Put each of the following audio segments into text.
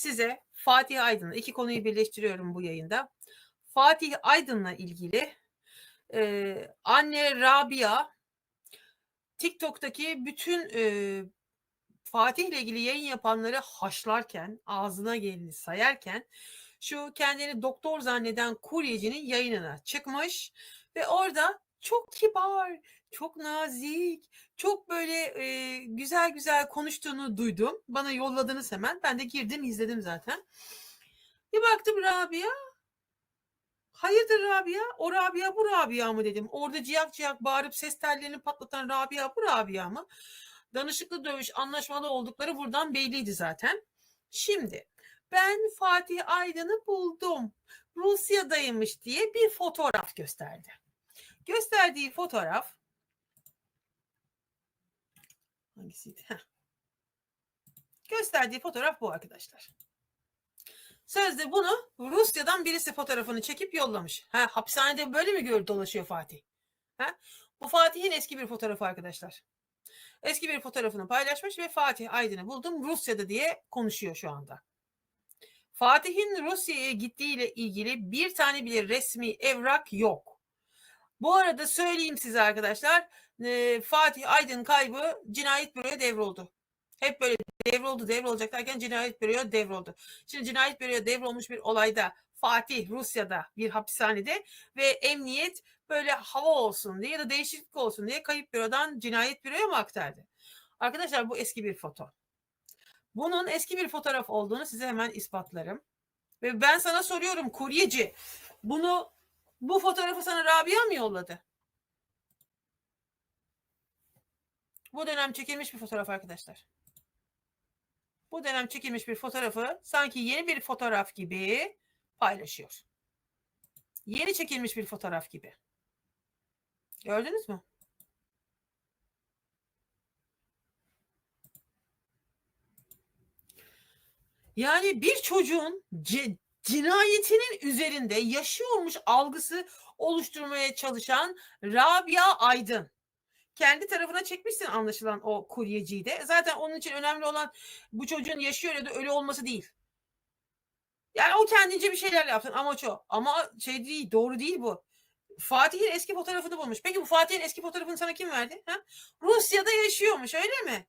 size Fatih Aydın'la iki konuyu birleştiriyorum bu yayında. Fatih Aydın'la ilgili e, anne Rabia TikTok'taki bütün e, Fatih ile ilgili yayın yapanları haşlarken, ağzına geleni sayarken şu kendini doktor zanneden kuryecinin yayınına çıkmış ve orada çok kibar, çok nazik, çok böyle e, güzel güzel konuştuğunu duydum. Bana yolladınız hemen. Ben de girdim izledim zaten. Bir baktım Rabia. Hayırdır Rabia? O Rabia bu Rabia mı dedim. Orada ciyak ciyak bağırıp ses tellerini patlatan Rabia bu Rabia mı? Danışıklı dövüş anlaşmalı oldukları buradan belliydi zaten. Şimdi ben Fatih Aydın'ı buldum. Rusya'daymış diye bir fotoğraf gösterdi. Gösterdiği fotoğraf hangisiydi? Heh. Gösterdiği fotoğraf bu arkadaşlar. Sözde bunu Rusya'dan birisi fotoğrafını çekip yollamış. Ha, hapishanede böyle mi gör dolaşıyor Fatih? Ha? Bu Fatih'in eski bir fotoğrafı arkadaşlar. Eski bir fotoğrafını paylaşmış ve Fatih Aydın'ı buldum Rusya'da diye konuşuyor şu anda. Fatih'in Rusya'ya gittiğiyle ilgili bir tane bile resmi evrak yok. Bu arada söyleyeyim size arkadaşlar e, Fatih Aydın kaybı cinayet büroya devroldu. Hep böyle devroldu devrolacak derken cinayet büroya devroldu. Şimdi cinayet büroya devrolmuş bir olayda Fatih Rusya'da bir hapishanede ve emniyet böyle hava olsun diye ya da değişiklik olsun diye kayıp bürodan cinayet büroya mı aktardı? Arkadaşlar bu eski bir foto. Bunun eski bir fotoğraf olduğunu size hemen ispatlarım. Ve ben sana soruyorum kuryeci bunu bu fotoğrafı sana Rabia mı yolladı? Bu dönem çekilmiş bir fotoğraf arkadaşlar. Bu dönem çekilmiş bir fotoğrafı sanki yeni bir fotoğraf gibi paylaşıyor. Yeni çekilmiş bir fotoğraf gibi. Gördünüz mü? Yani bir çocuğun cinayetinin üzerinde yaşıyormuş algısı oluşturmaya çalışan Rabia Aydın. Kendi tarafına çekmişsin anlaşılan o kuryeciyi de. Zaten onun için önemli olan bu çocuğun yaşıyor ya da ölü olması değil. Yani o kendince bir şeyler yapsın amaç o. Ama şey değil doğru değil bu. Fatih'in eski fotoğrafını bulmuş. Peki bu Fatih'in eski fotoğrafını sana kim verdi? Ha? Rusya'da yaşıyormuş öyle mi?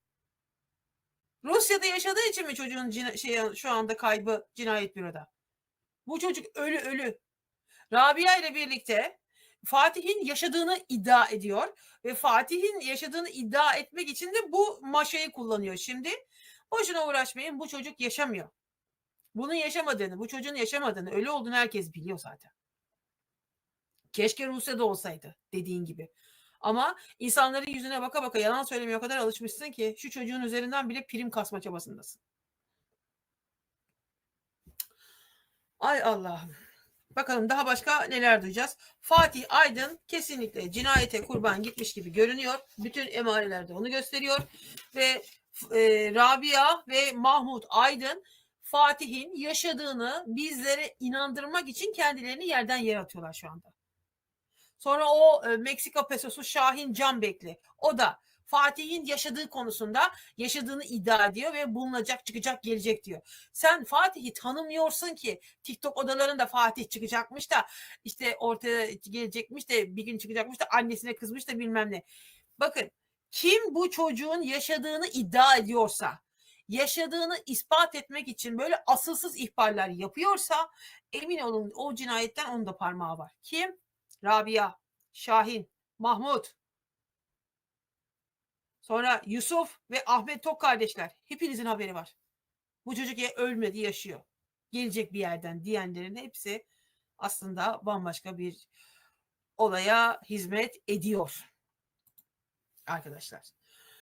Rusya'da yaşadığı için mi çocuğun cina- şey, şu anda kaybı cinayet büroda? Bu çocuk ölü ölü. Rabia ile birlikte Fatih'in yaşadığını iddia ediyor ve Fatih'in yaşadığını iddia etmek için de bu maşayı kullanıyor şimdi. Boşuna uğraşmayın bu çocuk yaşamıyor. Bunun yaşamadığını, bu çocuğun yaşamadığını, ölü olduğunu herkes biliyor zaten. Keşke Rusya'da olsaydı dediğin gibi. Ama insanların yüzüne baka baka yalan söylemeye o kadar alışmışsın ki şu çocuğun üzerinden bile prim kasma çabasındasın. Ay Allah'ım. Bakalım daha başka neler duyacağız. Fatih Aydın kesinlikle cinayete kurban gitmiş gibi görünüyor. Bütün emareler de onu gösteriyor. Ve e, Rabia ve Mahmut Aydın Fatih'in yaşadığını bizlere inandırmak için kendilerini yerden yere atıyorlar şu anda. Sonra o e, Meksika pesosu Şahin Canbekli. O da Fatih'in yaşadığı konusunda yaşadığını iddia ediyor ve bulunacak çıkacak gelecek diyor. Sen Fatih'i tanımıyorsun ki TikTok odalarında Fatih çıkacakmış da işte ortaya gelecekmiş de bir gün çıkacakmış da annesine kızmış da bilmem ne. Bakın kim bu çocuğun yaşadığını iddia ediyorsa yaşadığını ispat etmek için böyle asılsız ihbarlar yapıyorsa emin olun o cinayetten onun da parmağı var. Kim? Rabia, Şahin, Mahmut, sonra Yusuf ve Ahmet Tok kardeşler. Hepinizin haberi var. Bu çocuk ya ölmedi, yaşıyor. Gelecek bir yerden diyenlerin hepsi aslında bambaşka bir olaya hizmet ediyor. Arkadaşlar.